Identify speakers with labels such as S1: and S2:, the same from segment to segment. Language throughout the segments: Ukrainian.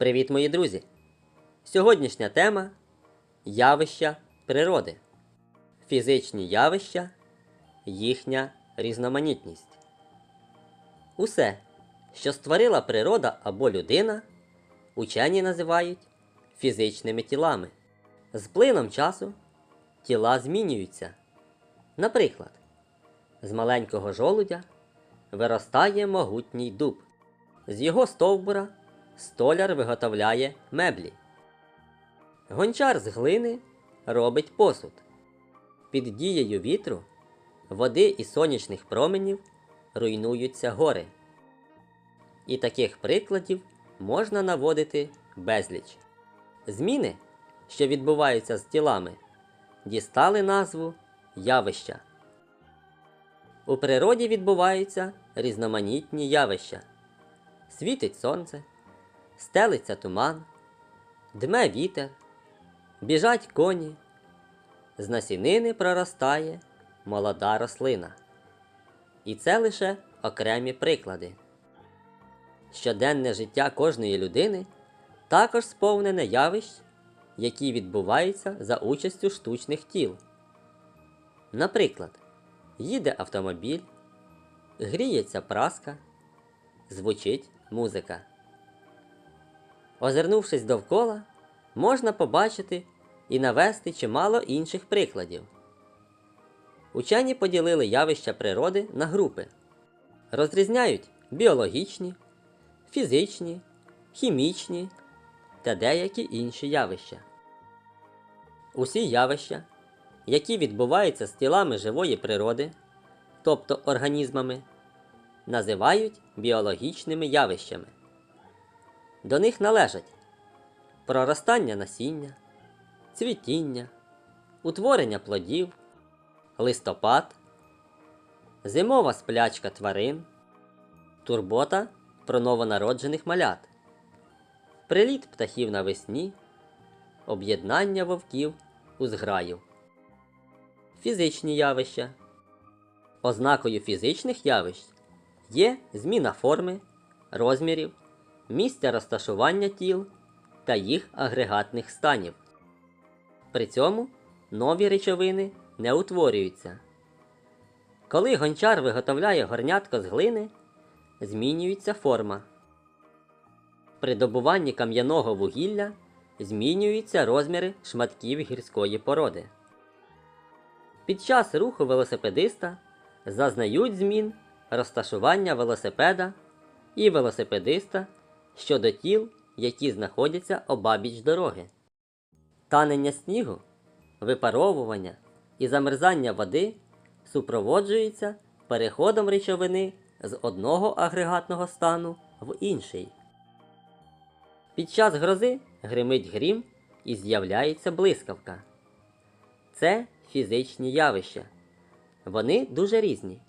S1: Привіт, мої друзі! Сьогоднішня тема явища природи. Фізичні явища, їхня різноманітність. Усе, що створила природа або людина, учені називають фізичними тілами. З плином часу тіла змінюються. Наприклад, з маленького жолудя виростає могутній дуб. З його стовбура столяр виготовляє меблі. Гончар з глини робить посуд. Під дією вітру, води і сонячних променів руйнуються гори. І таких прикладів можна наводити безліч. Зміни, що відбуваються з тілами, дістали назву явища. У природі відбуваються різноманітні явища. Світить сонце, стелиться туман, дме вітер, біжать коні, з насінини проростає молода рослина. І це лише окремі приклади. Щоденне життя кожної людини також сповнене явищ, які відбуваються за участю штучних тіл. Наприклад, їде автомобіль, гріється праска, звучить музика. Озирнувшись довкола, можна побачити і навести чимало інших прикладів. Учені поділили явища природи на групи, розрізняють біологічні, фізичні, хімічні та деякі інші явища. Усі явища, які відбуваються з тілами живої природи, тобто організмами, називають біологічними явищами. До них належать проростання насіння, цвітіння, утворення плодів, листопад, зимова сплячка тварин, турбота про новонароджених малят, приліт птахів навесні, об'єднання вовків у зграю. Фізичні явища. Ознакою фізичних явищ є зміна форми, розмірів, місця розташування тіл та їх агрегатних станів. При цьому нові речовини не утворюються. Коли гончар виготовляє горнятко з глини, змінюється форма. При добуванні кам'яного вугілля змінюються розміри шматків гірської породи. Під час руху велосипедиста зазнають змін розташування велосипеда і велосипедиста щодо тіл, які знаходяться обабіч дороги. Танення снігу, випаровування і замерзання води супроводжується переходом речовини з одного агрегатного стану в інший. Під час грози гримить грім і з'являється блискавка. Це фізичні явища. Вони дуже різні.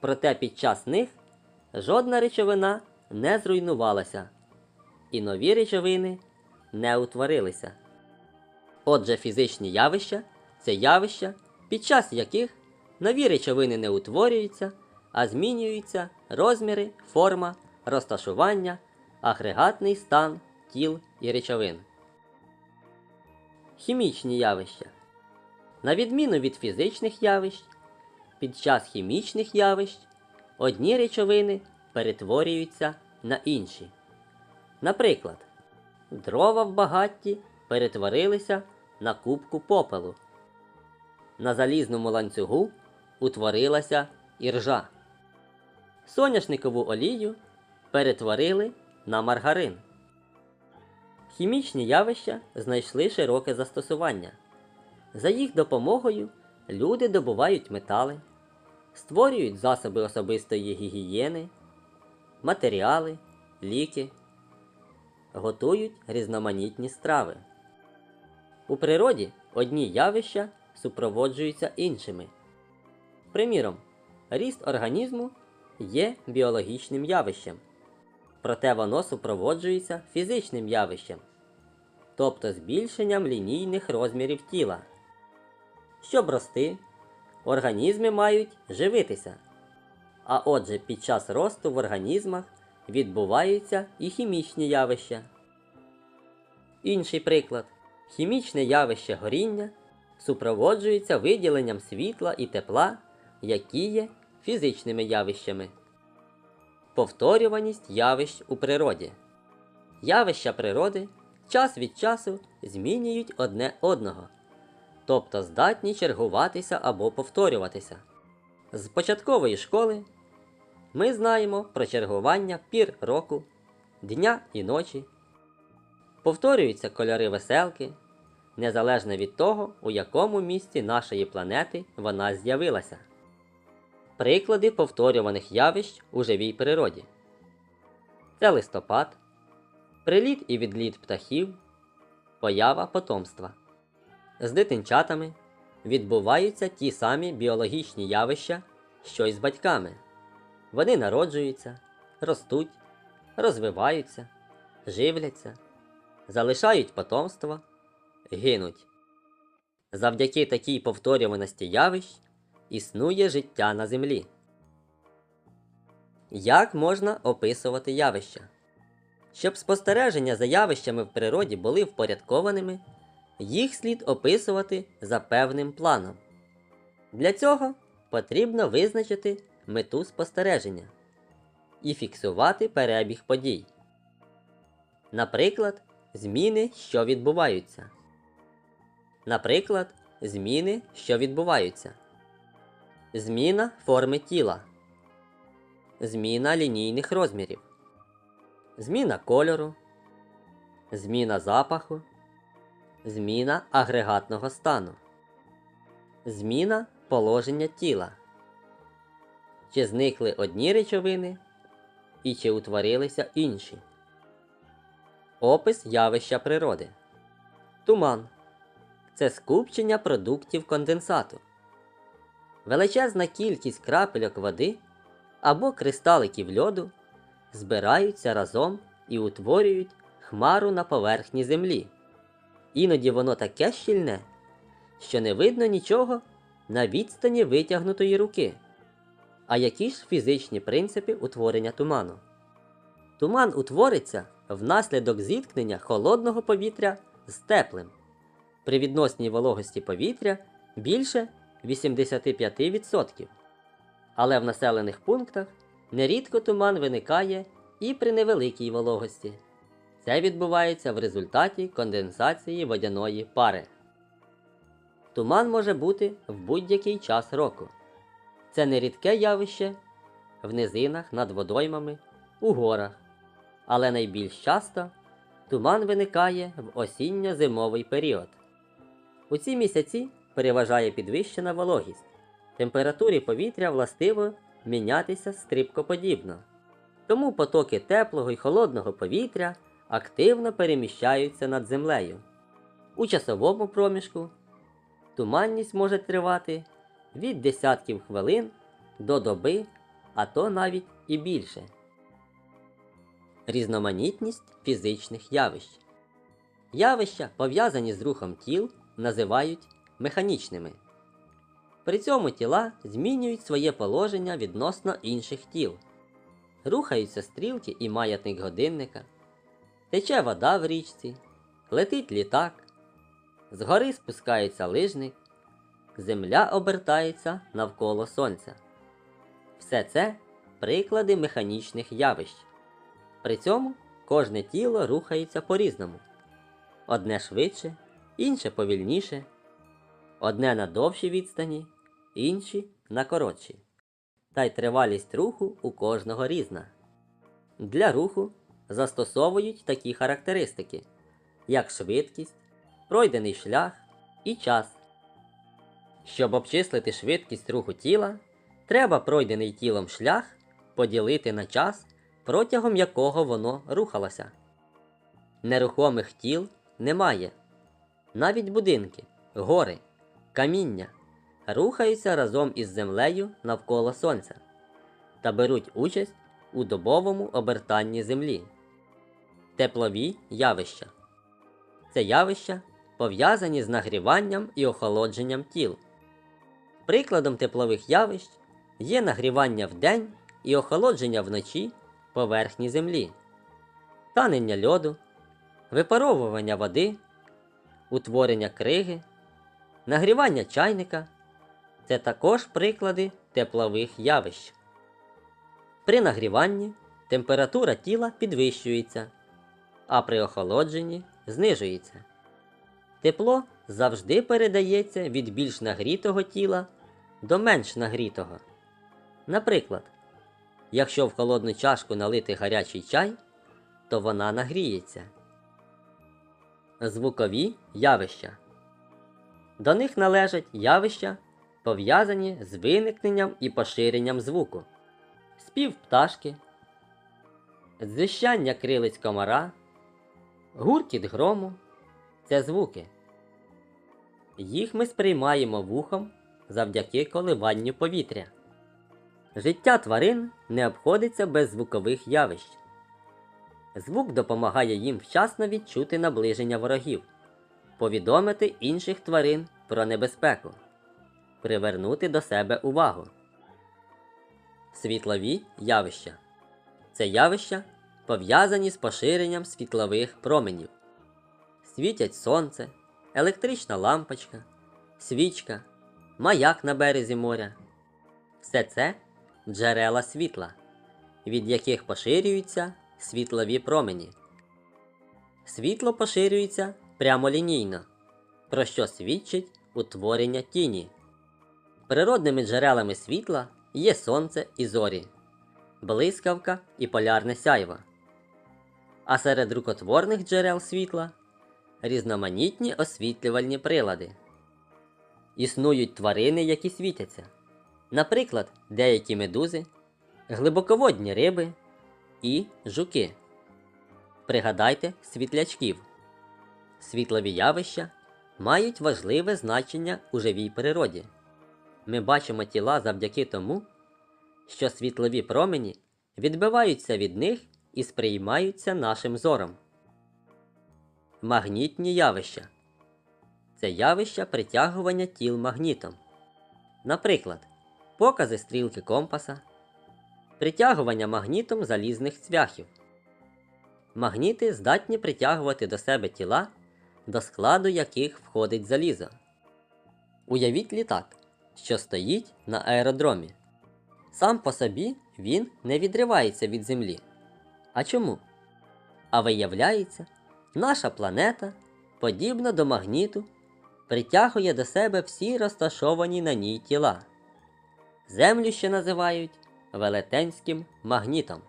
S1: Проте під час них жодна речовина не зруйнувалася, і нові речовини не утворилися. Отже, фізичні явища це явища, під час яких нові речовини не утворюються, а змінюються розміри, форма, розташування, агрегатний стан тіл і речовин. Хімічні явища. На відміну від фізичних явищ, під час хімічних явищ одні речовини перетворюються на інші. Наприклад, дрова в багатті перетворилися на кубку попелу. На залізному ланцюгу утворилася іржа. Соняшникову олію перетворили на маргарин. Хімічні явища знайшли широке застосування. За їх допомогою люди добувають метали, створюють засоби особистої гігієни, матеріали, ліки, готують різноманітні страви. У природі одні явища супроводжуються іншими. Приміром, ріст організму є біологічним явищем, проте воно супроводжується фізичним явищем, тобто збільшенням лінійних розмірів тіла. Щоб рости, організми мають живитися. А отже, під час росту в організмах відбуваються і хімічні явища. Інший приклад. Хімічне явище горіння супроводжується виділенням світла і тепла, які є фізичними явищами. Повторюваність явищ у природі. Явища природи час від часу змінюють одне одного, тобто здатні чергуватися або повторюватися. З початкової школи ми знаємо про чергування пір року, дня і ночі. Повторюються кольори веселки, незалежно від того, у якому місці нашої планети вона з'явилася. Приклади повторюваних явищ у живій природі. Це листопад, приліт і відліт птахів, поява потомства. З дитинчатами відбуваються ті самі біологічні явища, що й з батьками. Вони народжуються, ростуть, розвиваються, живляться, залишають потомство, гинуть. Завдяки такій повторюваності явищ існує життя на землі. Як можна описувати явища? Щоб спостереження за явищами в природі були впорядкованими, їх слід описувати за певним планом. Для цього потрібно визначити мету спостереження і фіксувати перебіг подій. Наприклад, зміни, що відбуваються. Наприклад, зміни, що відбуваються. Зміна форми тіла. Зміна лінійних розмірів. Зміна кольору. Зміна запаху. Зміна агрегатного стану. Зміна положення тіла. Чи зникли одні речовини і чи утворилися інші. Опис явища природи. Туман. Це скупчення продуктів конденсату. Величезна кількість крапельок води або кристаликів льоду збираються разом і утворюють хмару на поверхні землі. Іноді воно таке щільне, що не видно нічого на відстані витягнутої руки. А які ж фізичні принципи утворення туману? Туман утвориться внаслідок зіткнення холодного повітря з теплим. При відносній вологості повітря більше 85%. Але в населених пунктах нерідко туман виникає і при невеликій вологості. Це відбувається в результаті конденсації водяної пари. Туман може бути в будь-який час року. Це нерідке явище в низинах над водоймами, у горах, але найбільш часто туман виникає в осінньо-зимовий період. У ці місяці переважає підвищена вологість. Температурі повітря властиво мінятися стрибкоподібно. Тому потоки теплого і холодного повітря активно переміщаються над землею. У часовому проміжку туманність може тривати від десятків хвилин до доби, а то навіть і більше. Різноманітність фізичних явищ. Явища, пов'язані з рухом тіл, називають механічними. При цьому тіла змінюють своє положення відносно інших тіл. Рухаються стрілки і маятник годинника, тече вода в річці, летить літак, згори спускається лижник, земля обертається навколо сонця. Все це приклади механічних явищ. При цьому кожне тіло рухається по-різному. Одне швидше, інше повільніше, одне на довшій відстані, інші на коротшій. Та й тривалість руху у кожного різна. Для руху застосовують такі характеристики, як швидкість, пройдений шлях і час. Щоб обчислити швидкість руху тіла, треба пройдений тілом шлях поділити на час, протягом якого воно рухалося. Нерухомих тіл немає. Навіть будинки, гори, каміння рухаються разом із землею навколо сонця та беруть участь у добовому обертанні землі. Теплові явища. Це явища пов'язані з нагріванням і охолодженням тіл. Прикладом теплових явищ є нагрівання вдень і охолодження вночі поверхні землі, танення льоду, випаровування води, утворення криги, нагрівання чайника це також приклади теплових явищ. При нагріванні температура тіла підвищується, а при охолодженні знижується. Тепло завжди передається від більш нагрітого тіла до менш нагрітого. Наприклад, якщо в холодну чашку налити гарячий чай, то вона нагріється. Звукові явища. До них належать явища, пов'язані з виникненням і поширенням звуку, спів пташки, дзищання крилиць комара, гуркіт грому це звуки. Їх ми сприймаємо вухом завдяки коливанню повітря. Життя тварин не обходиться без звукових явищ. Звук допомагає їм вчасно відчути наближення ворогів, повідомити інших тварин про небезпеку, привернути до себе увагу. Світлові явища це явища, пов'язані з поширенням світлових променів. Світять сонце, електрична лампочка, свічка, маяк на березі моря. Все це джерела світла, від яких поширюються світлові промені. Світло поширюється прямолінійно, про що свідчить утворення тіні. Природними джерелами світла є сонце і зорі, блискавка і полярне сяйво. А серед рукотворних джерел світла різноманітні освітлювальні прилади. Існують тварини, які світяться. Наприклад, деякі медузи, глибоководні риби і жуки. Пригадайте світлячків. Світлові явища мають важливе значення у живій природі. Ми бачимо тіла завдяки тому, що світлові промені відбиваються від них і сприймаються нашим зором. Магнітні явища це явища притягування тіл магнітом. Наприклад, покази стрілки компаса, притягування магнітом залізних цвяхів. Магніти здатні притягувати до себе тіла, до складу яких входить залізо. Уявіть літак, що стоїть на аеродромі. Сам по собі він не відривається від землі. А чому? А виявляється, наша планета, подібна до магніту, притягує до себе всі розташовані на ній тіла. Землю ще називають велетенським магнітом.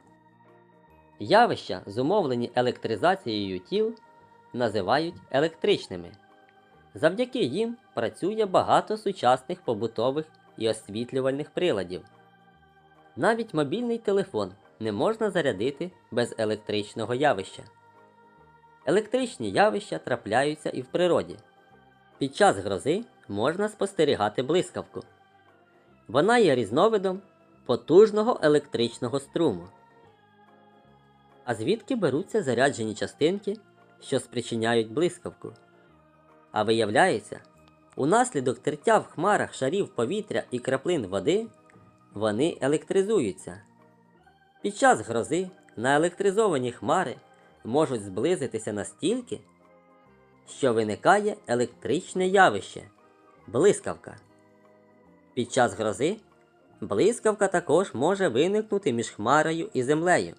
S1: Явища, зумовлені електризацією тіл, називають електричними. Завдяки їм працює багато сучасних побутових і освітлювальних приладів. Навіть мобільний телефон не можна зарядити без електричного явища. Електричні явища трапляються і в природі. Під час грози можна спостерігати блискавку. Вона є різновидом потужного електричного струму. А звідки беруться заряджені частинки, що спричиняють блискавку? А виявляється, унаслідок тертя в хмарах шарів повітря і краплин води вони електризуються. Під час грози наелектризовані хмари можуть зблизитися настільки, що виникає електричне явище блискавка. Під час грози блискавка також може виникнути між хмарою і землею.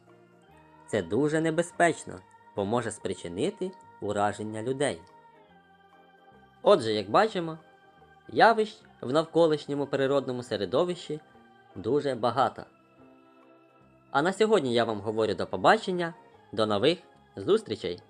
S1: Це дуже небезпечно, бо може спричинити ураження людей. Отже, як бачимо, явищ в навколишньому природному середовищі дуже багато. А на сьогодні я вам говорю до побачення, до нових зустрічей!